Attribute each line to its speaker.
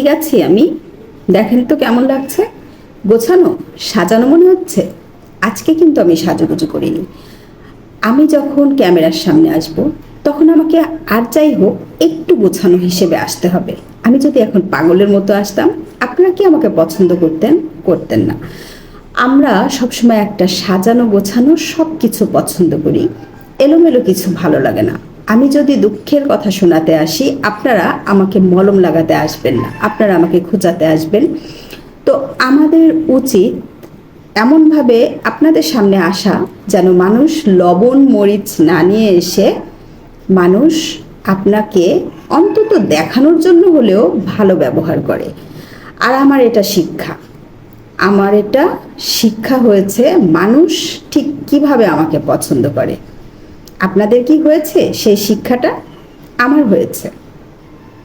Speaker 1: ঠিক আছি আমি। দেখেন তো কেমন লাগছে। গোছানো, সাজানো মনে হচ্ছে? আজকে কিন্তু আমি সাজুগুজু করিনি। আমি যখন ক্যামেরার সামনে আসব, তখন আমাকে আর যাই হোক, একটু গোছানো হিসেবে আসতে হবে। আমি যদি এখন পাগলের মতো আসতাম, আপনারা কি আমাকে পছন্দ করতেন? করতেন না। আমরা সবসময় একটা সাজানো গোছানো সব কিছু পছন্দ করি। এলোমেলো কিছু ভালো লাগে না। আমি যদি দুঃখের কথা শোনাতে আসি, আপনারা আমাকে মলম লাগাতে আসবেন না। আপনারা আমাকে খোঁচাতে আসবেন। তো আমাদের উচিত এমনভাবে আপনাদের সামনে আসা, যেন মানুষ লবণ, মরিচ না নিয়ে এসে মানুষ আপনাকে অন্তত দেখানোর জন্য হলেও ভালো ব্যবহার করে। আর আমার এটা শিক্ষা। আমার এটা শিক্ষা হয়েছে, মানুষ ঠিক কীভাবে আমাকে পছন্দ করে। আপনাদের কি হয়েছে? সেই শিক্ষাটা আমার হয়েছে।